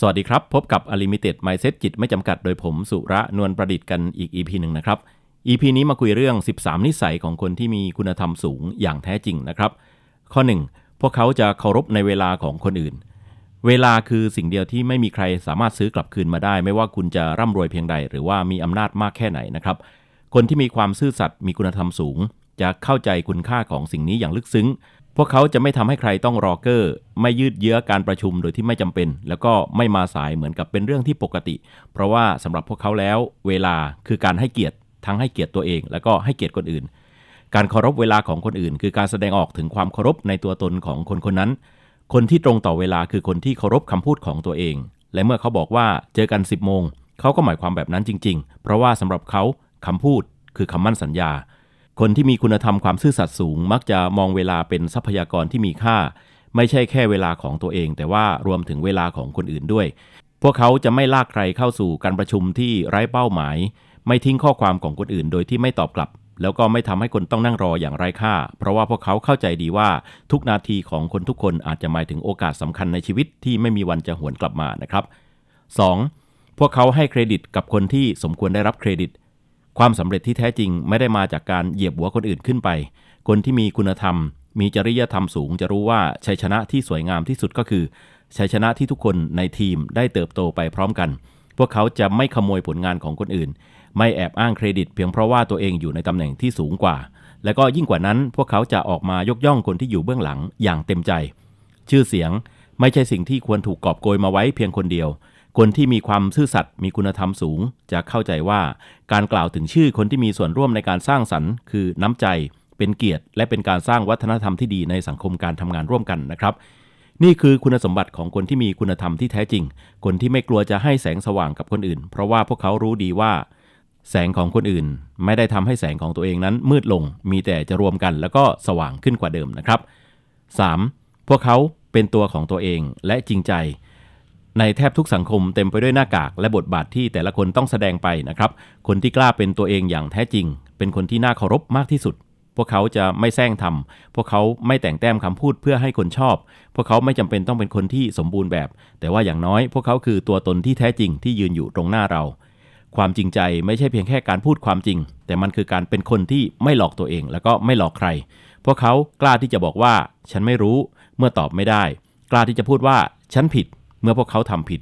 สวัสดีครับ พบกับ Unlimited Mindset จิตไม่จำกัดโดยผมสุระนวลประดิษฐ์กันอีก EP หนึ่งนะครับ EP นี้มาคุยเรื่อง 13 นิสัยของคนที่มีคุณธรรมสูงอย่างแท้จริงนะครับ ข้อ 1 พวกเขาจะเคารพในเวลาของคนอื่น เวลาคือสิ่งเดียวที่ไม่มีใครสามารถซื้อกลับคืนมาได้ ไม่ว่าคุณจะร่ำรวยเพียงใด หรือว่ามีอำนาจมากแค่ไหนนะครับ คนที่มีความซื่อสัตย์มีคุณธรรมสูง จะเข้าใจคุณค่าของสิ่งนี้อย่างลึกซึ้ง พวกเขาจะไม่ทำให้ใครต้องรอเกอร์ ไม่ยืดเยื้อการประชุมโดยที่ไม่จำเป็น แล้วก็ไม่มาสายเหมือนกับเป็นเรื่องที่ปกติ เพราะว่าสำหรับพวกเขาแล้ว เวลาคือการให้เกียรติ ทั้งให้เกียรติตัวเอง แล้วก็ให้เกียรติคนอื่น การเคารพเวลาของคนอื่น คือการแสดงออกถึงความเคารพในตัวตนของคนคนนั้น คนที่ตรงต่อเวลาคือคนที่เคารพคำพูดของตัวเอง และเมื่อเขาบอกว่าเจอกัน 10โมงเขาก็หมายความแบบนั้นจริง ๆ เพราะว่าสำหรับเขาคำพูดคือคำมั่นสัญญา คนที่มีคุณธรรมความซื่อสัตย์สูง มักจะมองเวลาเป็นทรัพยากรที่มีค่า ไม่ใช่แค่เวลาของตัวเอง แต่ว่ารวมถึงเวลาของคนอื่นด้วย พวกเขาจะไม่ลากใครเข้าสู่การประชุมที่ไร้เป้าหมาย ไม่ทิ้งข้อความของคนอื่น โดยที่ไม่ตอบกลับ แล้วก็ไม่ทำให้คนต้องนั่งรออย่างไร้ค่า เพราะว่าพวกเขาเข้าใจดีว่าทุกนาทีของคนทุกคนอาจจะหมายถึงโอกาสสำคัญในชีวิตที่ไม่มีวันจะหวนกลับมานะครับ 2. พวกเขาให้เครดิตกับคนที่สมควรได้รับเครดิต ความสำเร็จที่แท้จริงไม่ได้มาจากการเหยียบหัวคนอื่นขึ้นไป คนที่มีคุณธรรม มีจริยธรรมสูง จะรู้ว่าชัยชนะที่สวยงามที่สุดก็คือชัยชนะที่ทุกคนในทีมได้เติบโตไปพร้อมกัน พวกเขาจะไม่ขโมยผลงานของคนอื่น ไม่แอบอ้างเครดิต เพียงเพราะว่าตัวเองอยู่ในตำแหน่งที่สูงกว่า และก็ยิ่งกว่านั้น พวกเขาจะออกมายกย่องคนที่อยู่เบื้องหลังอย่างเต็มใจ ชื่อเสียงไม่ใช่สิ่งที่ควรถูกกอบโกยมาไว้เพียงคนเดียว คนที่มีความซื่อสัตย์มีคุณธรรมสูง จะเข้าใจว่าการกล่าวถึงชื่อคนที่มีส่วนร่วมในการสร้างสรรค์ คือน้ำใจ เป็นเกียรติ และเป็นการสร้างวัฒนธรรมที่ดีในสังคมการทำงานร่วมกันนะครับ นี่คือคุณสมบัติของคนที่มีคุณธรรมที่แท้จริง คนที่ไม่กลัวจะให้แสงสว่างกับคนอื่น เพราะว่าพวกเขารู้ดีว่า แสงของคนอื่น ไม่ได้ทำให้แสงของตัวเองนั้นมืดลง มีแต่จะรวมกัน แล้วก็สว่างขึ้นกว่าเดิมนะครับ 3. พวกเขาเป็นตัวของตัวเองและจริงใจ ในแทบทุกสังคมเต็มไปด้วยหน้ากากและบทบาทที่แต่ละคนต้องแสดงไปนะครับ คนที่กล้าเป็นตัวเองอย่างแท้จริง เป็นคนที่น่าเคารพมากที่สุด พวกเขาจะไม่แซงทำพวกเขาไม่แต่งแต้มคำพูดเพื่อให้คนชอบ พวกเขาไม่จำเป็นต้องเป็นคนที่สมบูรณ์แบบ แต่ว่าอย่างน้อยพวกเขาคือตัวตนที่แท้จริงที่ยืนอยู่ตรงหน้าเรา ความจริงใจไม่ใช่เพียงแค่การพูดความจริง แต่มันคือการเป็นคนที่ไม่หลอกตัวเอง แล้วก็ไม่หลอกใคร พวกเขากล้าที่จะบอกว่า ฉันไม่รู้ เมื่อตอบไม่ได้ กล้าที่จะพูดว่า ฉันผิด เมื่อพวกเขาทำผิด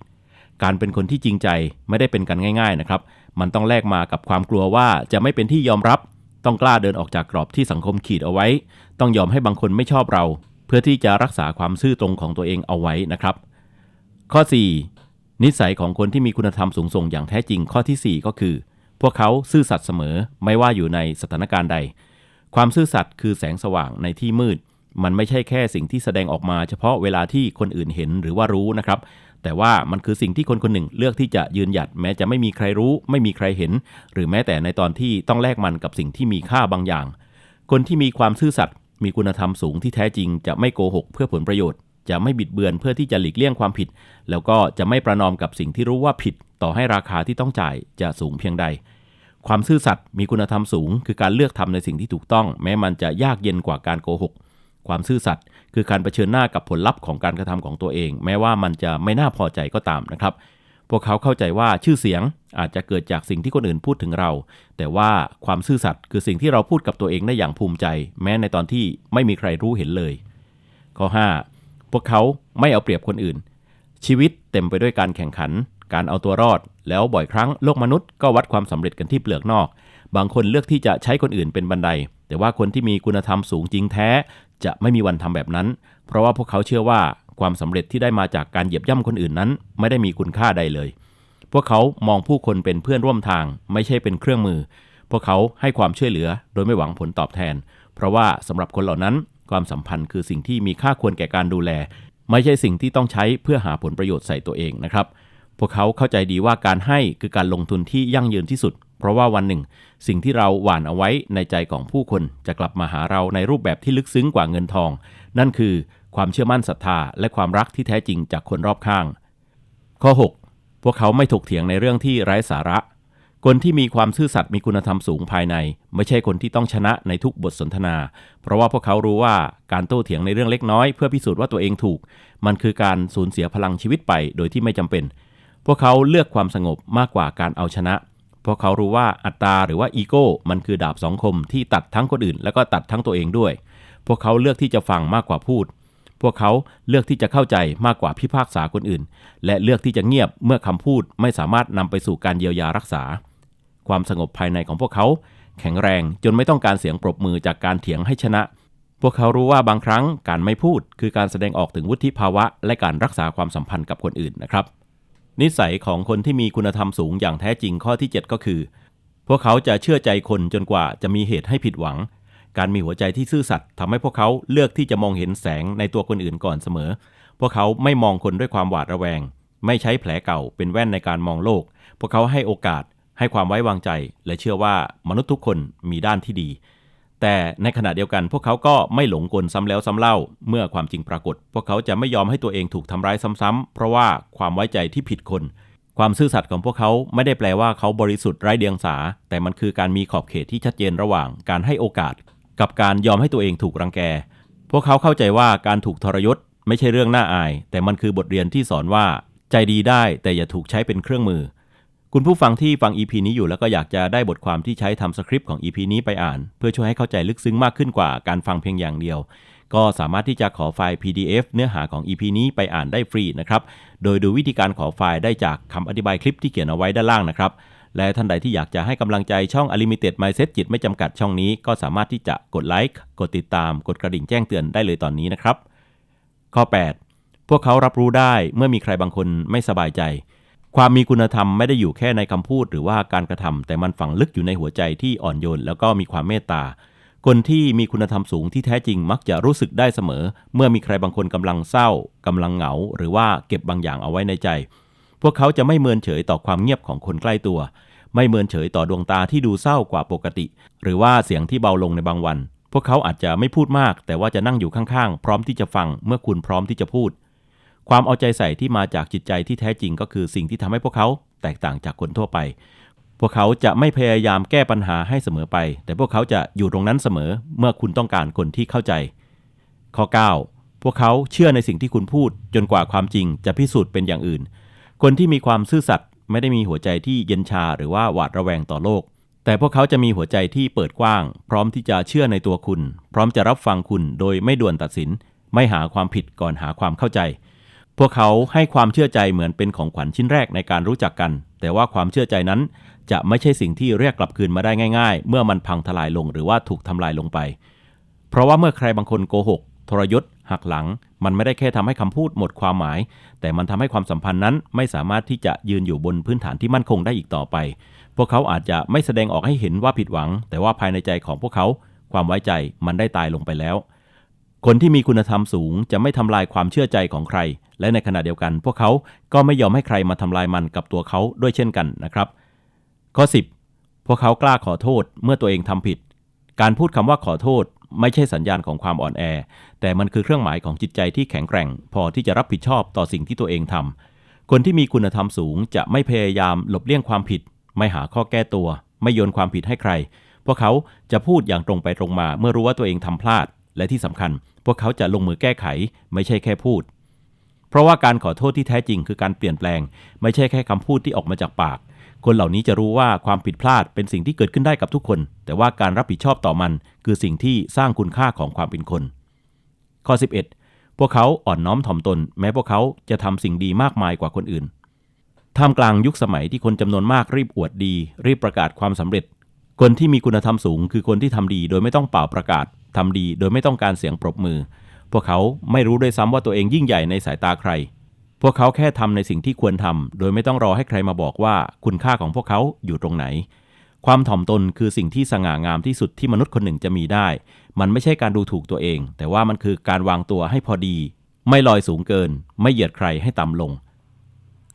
การเป็นคนที่จริงใจไม่ได้เป็นกันง่าย ๆนะครับ มันต้องแลกมากับความกลัวว่าจะไม่เป็นที่ยอมรับ ต้องกล้าเดินออกจากกรอบที่สังคมขีดเอาไว้ ต้องยอมให้บางคนไม่ชอบเรา เพื่อที่จะรักษาความซื่อตรงของตัวเองเอาไว้นะครับ ข้อ 4 นิสัยของคนที่มีคุณธรรมสูงส่งอย่างแท้จริงข้อทีสี่4 ก็คือ พวกเขาซื่อสัตย์เสมอไม่ว่าอยู่ในสถานการณ์ใด ความซื่อสัตย์คือแสงสว่างในที่มืด มันไม่ใช่แค่สิ่งที่แสดงออกมาเฉพาะเวลาที่คนอื่นเห็นหรือว่ารู้นะครับ แต่ว่ามันคือสิ่งที่คนคนหนึ่งเลือกที่จะยืนหยัดแม้จะไม่มีใครรู้ ไม่มีใครเห็น หรือแม้แต่ในตอนที่ต้องแลกมันกับสิ่งที่มีค่าบางอย่าง คนที่มีความซื่อสัตย์มีคุณธรรมสูงที่แท้จริง จะไม่โกหกเพื่อผลประโยชน์ จะไม่บิดเบือนเพื่อที่จะหลีกเลี่ยงความผิด แล้วก็จะไม่ประนอมกับสิ่งที่รู้ว่าผิด ต่อให้ราคาที่ต้องจ่ายจะสูงเพียงใดความซื่อสัตย์มีคุณธรรมสูง คือการเลือกทำในสิ่งที่ถูกต้อง แม้มันจะยากเย็นกว่าการโกหก ความซื่อสัตย์คือการเผชิญหน้ากับผลลัพธ์ของการกระทำของตัวเอง แม้ว่ามันจะไม่น่าพอใจก็ตามนะครับ พวกเขาเข้าใจว่าชื่อเสียงอาจจะเกิดจากสิ่งที่คนอื่นพูดถึงเรา แต่ว่าความซื่อสัตย์คือสิ่งที่เราพูดกับตัวเองได้อย่างภูมิใจ แม้ในตอนที่ไม่มีใครรู้เห็นเลย ข้อ 5 พวกเขาไม่เอาเปรียบคนอื่น ชีวิตเต็มไปด้วยการแข่งขัน การเอาตัวรอด แล้วบ่อยครั้งโลกมนุษย์ก็วัดความสำเร็จกันที่เปลือกนอก บางคนเลือกที่จะใช้คนอื่นเป็นบันได แต่ว่าคนที่มีคุณธรรมสูงจริงแท้ จะไม่มีวันทำแบบนั้น เพราะว่าพวกเขาเชื่อว่าความสำเร็จที่ได้มาจากการเหยียบย่ำคนอื่นนั้น ไม่ได้มีคุณค่าใดเลย พวกเขามองผู้คนเป็นเพื่อนร่วมทาง ไม่ใช่เป็นเครื่องมือ พวกเขาให้ความช่วยเหลือโดยไม่หวังผลตอบแทน เพราะว่าสำหรับคนเหล่านั้น ความสัมพันธ์คือสิ่งที่มีค่าควรแก่การดูแล ไม่ใช่สิ่งที่ต้องใช้เพื่อหาผลประโยชน์ใส่ตัวเองนะครับ พวกเขาเข้าใจดีว่าการให้คือการลงทุนที่ยั่งยืนที่สุด เพราะว่าวันหนึ่ง สิ่งที่เราหว่านเอาไว้ในใจของผู้คนจะกลับมาหาเราในรูปแบบที่ลึกซึ้งกว่าเงินทอง นั่นคือความเชื่อมั่นศรัทธา และความรักที่แท้จริงจากคนรอบข้าง ข้อ 6 พวกเขาไม่ถกเถียงในเรื่องที่ไร้สาระ คนที่มีความซื่อสัตย์มีคุณธรรมสูงภายใน ไม่ใช่คนที่ต้องชนะในทุกบทสนทนา เพราะว่าพวกเขารู้ว่าการโต้เถียงในเรื่องเล็กน้อย เพื่อพิสูจน์ว่าตัวเองถูก มันคือการสูญเสียพลังชีวิตไปโดยที่ไม่จำเป็น พวกเขาเลือกความสงบมากกว่าการเอาชนะเพราะเขารู้ว่าอัตตาหรือว่าอีโก้มันคือดาบสองคมที่ตัดทั้งคนอื่น แล้วก็ตัดทั้งตัวเองด้วย พวกเขาเลือกที่จะฟังมากกว่าพูด พวกเขาเลือกที่จะเข้าใจมากกว่าพิพากษาคนอื่น และเลือกที่จะเงียบเมื่อคำพูดไม่สามารถนำไปสู่การเยียวยารักษา ความสงบภายในของพวกเขา แข็งแรงจนไม่ต้องการเสียงปรบมือจากการเถียงให้ชนะ พวกเขารู้ว่าบางครั้งการไม่พูด คือการแสดงออกถึงวุฒิภาวะ และการรักษาความสัมพันธ์กับคนอื่นนะครับ นิสัยของคนที่มีคุณธรรมสูงอย่างแท้จริงข้อที่ 7 ก็คือ พวกเขาจะเชื่อใจคนจนกว่าจะมีเหตุให้ผิดหวัง การมีหัวใจที่ซื่อสัตย์ทำให้พวกเขาเลือกที่จะมองเห็นแสงในตัวคนอื่นก่อนเสมอ พวกเขาไม่มองคนด้วยความหวาดระแวง ไม่ใช้แผลเก่าเป็นแว่นในการมองโลก พวกเขาให้โอกาส ให้ความไว้วางใจ และเชื่อว่ามนุษย์ทุกคนมีด้านที่ดี แต่ในขณะเดียวกันพวกเขาก็ไม่หลงกลซ้ำแล้วซ้ำเล่า เมื่อความจริงปรากฏ พวกเขาจะไม่ยอมให้ตัวเองถูกทำร้ายซ้ำๆเพราะว่าความไว้ใจที่ผิดคน ความซื่อสัตย์ของพวกเขาไม่ได้แปลว่าเขาบริสุทธิ์ไร้เดียงสา แต่มันคือการมีขอบเขตที่ชัดเจนระหว่างการให้โอกาส กับการยอมให้ตัวเองถูกรังแก พวกเขาเข้าใจว่าการถูกทรยศไม่ใช่เรื่องน่าอาย แต่มันคือบทเรียนที่สอนว่า ใจดีได้แต่อย่าถูกใช้เป็นเครื่องมือ คุณผู้ฟังที่ฟัง EP นี้อยู่แล้วก็อยากจะได้บทความที่ใช้ทำสคริปต์ของ EP นี้ไปอ่าน เพื่อช่วยให้เข้าใจลึกซึ้งมากขึ้นกว่าการฟังเพียงอย่างเดียว ก็สามารถที่จะขอไฟล์ PDF เนื้อหาของ EP นี้ไปอ่านได้ฟรีนะครับ โดยดูวิธีการขอไฟล์ได้จากคำอธิบายคลิปที่เขียนเอาไว้ด้านล่างนะครับ และท่านใดที่อยากจะให้กำลังใจช่อง Unlimited Mindset จิตไม่จำกัดช่องนี้ ก็สามารถที่จะกดไลค์ กดติดตาม กดกระดิ่งแจ้งเตือนได้เลยตอนนี้นะครับ ข้อ 8 พวกเขารับรู้ได้เมื่อมีใครบางคนไม่สบายใจ ความมีคุณธรรมไม่ได้อยู่แค่ในคำพูดหรือว่าการกระทำแต่มันฝังลึกอยู่ในหัวใจที่อ่อนโยน แล้วก็มีความเมตตา คนที่มีคุณธรรมสูงที่แท้จริงมักจะรู้สึกได้เสมอ เมื่อมีใครบางคนกำลังเศร้ากำลังเหงา หรือว่าเก็บบางอย่างเอาไว้ในใจ พวกเขาจะไม่เมินเฉยต่อความเงียบของคนใกล้ตัว ไม่เมินเฉยต่อดวงตาที่ดูเศร้ากว่าปกติ หรือว่าเสียงที่เบาลงในบางวัน พวกเขาอาจจะไม่พูดมาก แต่ว่าจะนั่งอยู่ข้างๆ พร้อมที่จะฟัง เมื่อคุณพร้อมที่จะพูด ความเอาใจใส่ที่มาจากจิตใจที่แท้จริงก็คือสิ่งที่ทำให้พวกเขาแตกต่างจากคนทั่วไป พวกเขาจะไม่พยายามแก้ปัญหาให้เสมอไป แต่พวกเขาจะอยู่ตรงนั้นเสมอเมื่อคุณต้องการคนที่เข้าใจ ข้อ 9 พวกเขาเชื่อในสิ่งที่คุณพูด จนกว่าความจริงจะพิสูจน์เป็นอย่างอื่น คนที่มีความซื่อสัตย์ไม่ได้มีหัวใจที่เย็นชาหรือว่าหวาดระแวงต่อโลก แต่พวกเขาจะมีหัวใจที่เปิดกว้าง พร้อมที่จะเชื่อในตัวคุณ พร้อมจะรับฟังคุณโดยไม่ด่วนตัดสิน ไม่หาความผิดก่อนหาความเข้าใจ พวกเขาให้ความเชื่อใจเหมือนเป็นของขวัญชิ้นแรกในการรู้จักกัน แต่ว่าความเชื่อใจนั้นจะไม่ใช่สิ่งที่เรียกกลับคืนมาได้ง่าย ๆ เมื่อมันพังทลายลงหรือว่าถูกทำลายลงไป เพราะว่าเมื่อใครบางคนโกหก ทรยศหักหลัง มันไม่ได้แค่ทำให้คำพูดหมดความหมาย แต่มันทำให้ความสัมพันธ์นั้นไม่สามารถที่จะยืนอยู่บนพื้นฐานที่มั่นคงได้อีกต่อไป พวกเขาอาจจะไม่แสดงออกให้เห็นว่าผิดหวัง แต่ว่าภายในใจของพวกเขา ความไว้ใจมันได้ตายลงไปแล้ว คนที่มีคุณธรรมสูงจะไม่ทำลายความเชื่อใจของใคร และในขณะเดียวกัน พวกเขาก็ไม่ยอมให้ใครมาทำลายมันกับตัวเขาด้วยเช่นกันนะครับ ข้อ 10 พวกเขากล้าขอโทษเมื่อตัวเองทำผิด การพูดคำว่าขอโทษไม่ใช่สัญญาณของความอ่อนแอ แต่มันคือเครื่องหมายของจิตใจที่แข็งแกร่ง พอที่จะรับผิดชอบต่อสิ่งที่ตัวเองทำคนที่มีคุณธรรมสูงจะไม่พยายามหลบเลี่ยงความผิด ไม่หาข้อแก้ตัว ไม่โยนความผิดให้ใคร พวกเขาจะพูดอย่างตรงไปตรงมาเมื่อรู้ว่าตัวเองทำพลาด และที่สำคัญ พวกเขาจะลงมือแก้ไขไม่ใช่แค่พูด เพราะว่าการขอโทษที่แท้จริงคือการเปลี่ยนแปลง ไม่ใช่แค่คำพูดที่ออกมาจากปาก คนเหล่านี้จะรู้ว่าความผิดพลาดเป็นสิ่งที่เกิดขึ้นได้กับทุกคน แต่ว่าการรับผิดชอบต่อมัน คือสิ่งที่สร้างคุณค่าของความเป็นคน ข้อ 11 พวกเขาอ่อนน้อมถ่อมตน แม้พวกเขาจะทำสิ่งดีมากมายกว่าคนอื่นท่ามกลางยุคสมัยที่คนจำนวนมากรีบอวดดี รีบประกาศความสำเร็จ คนที่มีคุณธรรมสูง คือคนที่ทำดีโดยไม่ต้องเป่าประกาศ ทำดีโดยไม่ต้องการเสียงปรบมือ พวกเขาไม่รู้ด้วยซ้ำว่าตัวเองยิ่งใหญ่ในสายตาใคร พวกเขาแค่ทำในสิ่งที่ควรทำโดยไม่ต้องรอให้ใครมาบอกว่าคุณค่าของพวกเขาอยู่ตรงไหน ความถ่อมตนคือสิ่งที่สง่างามที่สุดที่มนุษย์คนหนึ่งจะมีได้ มันไม่ใช่การดูถูกตัวเอง แต่ว่ามันคือการวางตัวให้พอดี ไม่ลอยสูงเกิน ไม่เหยียดใครให้ต่ำลง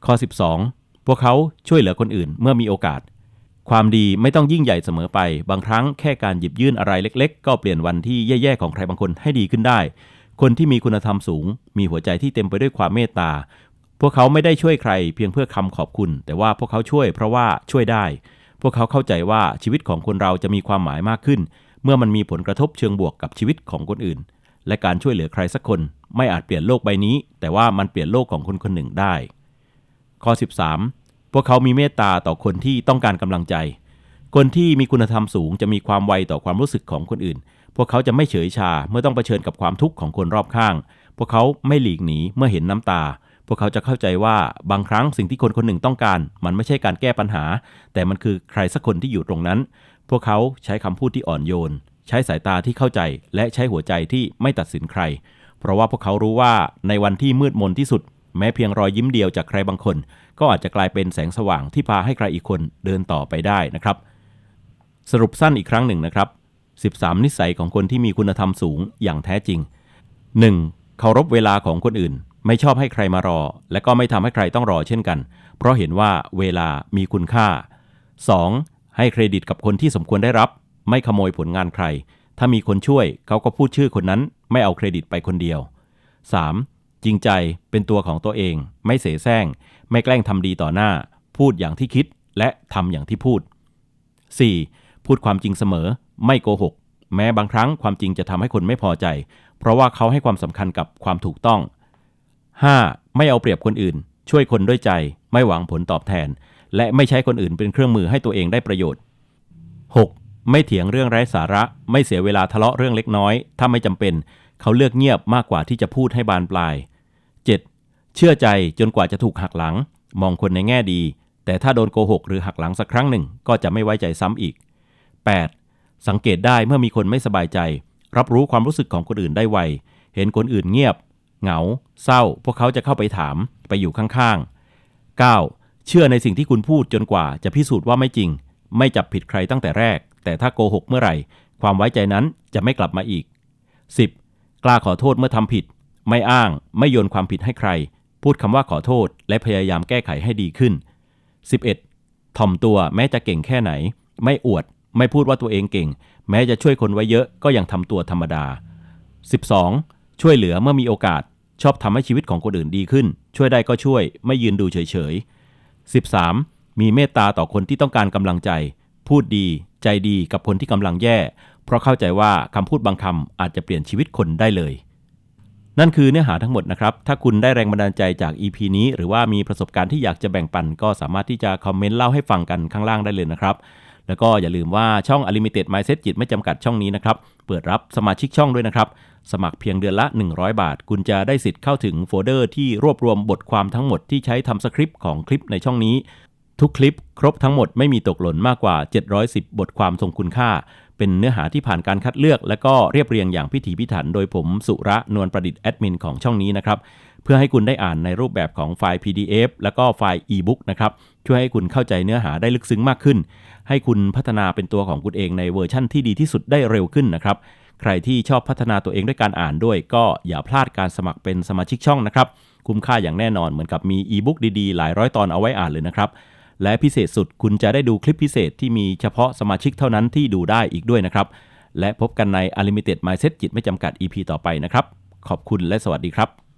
ข้อ 12 พวกเขาช่วยเหลือคนอื่นเมื่อมีโอกาส ความดีไม่ต้องยิ่งใหญ่เสมอไป บางครั้งแค่การหยิบยื่นอะไรเล็ก ๆ ก็เปลี่ยนวันที่แย่ๆของใครบางคนให้ดีขึ้นได้ คนที่มีคุณธรรมสูง มีหัวใจที่เต็มไปด้วยความเมตตา พวกเขาไม่ได้ช่วยใคร เพียงเพื่อคำขอบคุณ แต่ว่าพวกเขาช่วยเพราะว่าช่วยได้ พวกเขาเข้าใจว่าชีวิตของคนเราจะมีความหมายมากขึ้น เมื่อมันมีผลกระทบเชิงบวกกับชีวิตของคนอื่น และการช่วยเหลือใครสักคน ไม่อาจเปลี่ยนโลกใบนี้ แต่ว่ามันเปลี่ยนโลกของคนคนหนึ่งได้ ข้อ 13 พวกเขามีเมตตาต่อคนที่ต้องการกำลังใจ คนที่มีคุณธรรมสูงจะมีความไวต่อความรู้สึกของคนอื่น พวกเขาจะไม่เฉยชาเมื่อต้องเผชิญกับความทุกข์ของคนรอบข้าง พวกเขาไม่หลีกหนีเมื่อเห็นน้ำตา พวกเขาจะเข้าใจว่าบางครั้งสิ่งที่คนคนหนึ่งต้องการ มันไม่ใช่การแก้ปัญหา แต่มันคือใครสักคนที่อยู่ตรงนั้น พวกเขาใช้คำพูดที่อ่อนโยน ใช้สายตาที่เข้าใจ และใช้หัวใจที่ไม่ตัดสินใคร เพราะว่าพวกเขารู้ว่าในวันที่มืดมนที่สุด แม้เพียงรอยยิ้มเดียวจากใครบางคน ก็อาจจะกลายเป็นแสงสว่างที่พาให้ใครอีกคนเดินต่อไปได้นะครับ สรุปสั้นอีกครั้งหนึ่งนะครับ 13 นิสัยของคนที่มีคุณธรรมสูงอย่างแท้จริง 1. เคารพเวลาของคนอื่น ไม่ชอบให้ใครมารอ และก็ไม่ทำให้ใครต้องรอเช่นกัน เพราะเห็นว่าเวลามีคุณค่า 2. ให้เครดิตกับคนที่สมควรได้รับ ไม่ขโมยผลงานใคร ถ้ามีคนช่วยเขาก็พูดชื่อคนนั้น ไม่เอาเครดิตไปคนเดียว 3. จริงใจเป็นตัวของตัวเอง ไม่เสแสร้ง ไม่แกล้งทำดีต่อหน้า พูดอย่างที่คิดและทำอย่างที่พูด 4. พูดความจริงเสมอ ไม่โกหก แม้บางครั้งความจริงจะทำให้คนไม่พอใจ เพราะว่าเขาให้ความสำคัญกับความถูกต้อง 5. ไม่เอาเปรียบคนอื่น ช่วยคนด้วยใจ ไม่หวังผลตอบแทน และไม่ใช้คนอื่นเป็นเครื่องมือให้ตัวเองได้ประโยชน์ 6. ไม่เถียงเรื่องไร้สาระ ไม่เสียเวลาทะเลาะเรื่องเล็กน้อย ถ้าไม่จำเป็น เขาเลือกเงียบมากกว่าที่จะพูดให้บานปลาย เชื่อใจจนกว่าจะถูกหักหลัง มองคนในแง่ดี แต่ถ้าโดนโกหกหรือหักหลังสักครั้งหนึ่งก็จะไม่ไว้ใจซ้ำอีก 8. สังเกตได้เมื่อมีคนไม่สบายใจ รับรู้ความรู้สึกของคนอื่นได้ไว เห็นคนอื่นเงียบ เหงา เศร้า พวกเขาจะเข้าไปถามไปอยู่ข้างๆ 9. เชื่อในสิ่งที่คุณพูดจนกว่าจะพิสูจน์ว่าไม่จริง ไม่จับผิดใครตั้งแต่แรก แต่ถ้าโกหกเมื่อไหร่ ความไว้ใจนั้นจะไม่กลับมาอีก 10. กล้าขอโทษเมื่อทำผิด ไม่อ้าง ไม่โยนความผิดให้ใคร พูดคำว่าขอโทษ และพยายามแก้ไขให้ดีขึ้น 11. ถ่อมตัวแม้จะเก่งแค่ไหน ไม่อวด ไม่พูดว่าตัวเองเก่ง แม้จะช่วยคนไว้เยอะก็ยังทำตัวธรรมดา 12. ช่วยเหลือเมื่อมีโอกาส ชอบทำให้ชีวิตของคนอื่นดีขึ้น ช่วยได้ก็ช่วย ไม่ยืนดูเฉยๆ 13. มีเมตตาต่อคนที่ต้องการกำลังใจ พูดดีใจดีกับคนที่กำลังแย่ เพราะเข้าใจว่าคำพูดบางคำอาจจะเปลี่ยนชีวิตคนได้เลย นั่นคือเนื้อหาทั้งหมดนะครับ ถ้าคุณได้แรงบันดาลใจจาก EP นี้ หรือว่ามีประสบการณ์ที่อยากจะแบ่งปัน ก็สามารถที่จะคอมเมนต์เล่าให้ฟังกันข้างล่างได้เลยนะครับ แล้วก็อย่าลืมว่าช่อง Unlimited Mindset จิตไม่จำกัดช่องนี้นะครับ เปิดรับสมาชิกช่องด้วยนะครับ สมัครเพียงเดือนละ 100 บาท คุณจะได้สิทธิ์เข้าถึงโฟลเดอร์ที่รวบรวมบทความทั้งหมดที่ใช้ทำสคริปต์ของคลิปในช่องนี้ ทุกคลิปครบทั้งหมดไม่มีตกหล่นมากกว่า 710 บทความทรงคุณค่า เป็นเนื้อหาที่ผ่านการคัดเลือก และก็เรียบเรียงอย่างพิถีพิถันโดยผมสุระนวลประดิษฐ์แอดมินของช่องนี้นะครับ เพื่อให้คุณได้อ่านในรูปแบบของไฟล์ PDF แล้วก็ไฟล์ e-book นะครับ ช่วยให้คุณเข้าใจเนื้อหาได้ลึกซึ้งมากขึ้น ให้คุณพัฒนาเป็นตัวของคุณเองในเวอร์ชั่นที่ดีที่สุดได้เร็วขึ้นนะครับ ใครที่ชอบพัฒนาตัวเองด้วยการอ่านด้วย ก็อย่าพลาดการสมัครเป็นสมาชิกช่องนะครับ คุ้มค่าอย่างแน่นอนเหมือนกับมี e-book ดีๆ หลายร้อยตอนเอาไว้อ่านเลยนะครับ และพิเศษสุดคุณจะได้ดูคลิปพิเศษที่มีเฉพาะสมาชิกเท่านั้นที่ดูได้อีกด้วยนะครับ และพบกันใน Unlimited Mindset จิตไม่จำกัด EP ต่อไปนะครับ ขอบคุณและสวัสดีครับ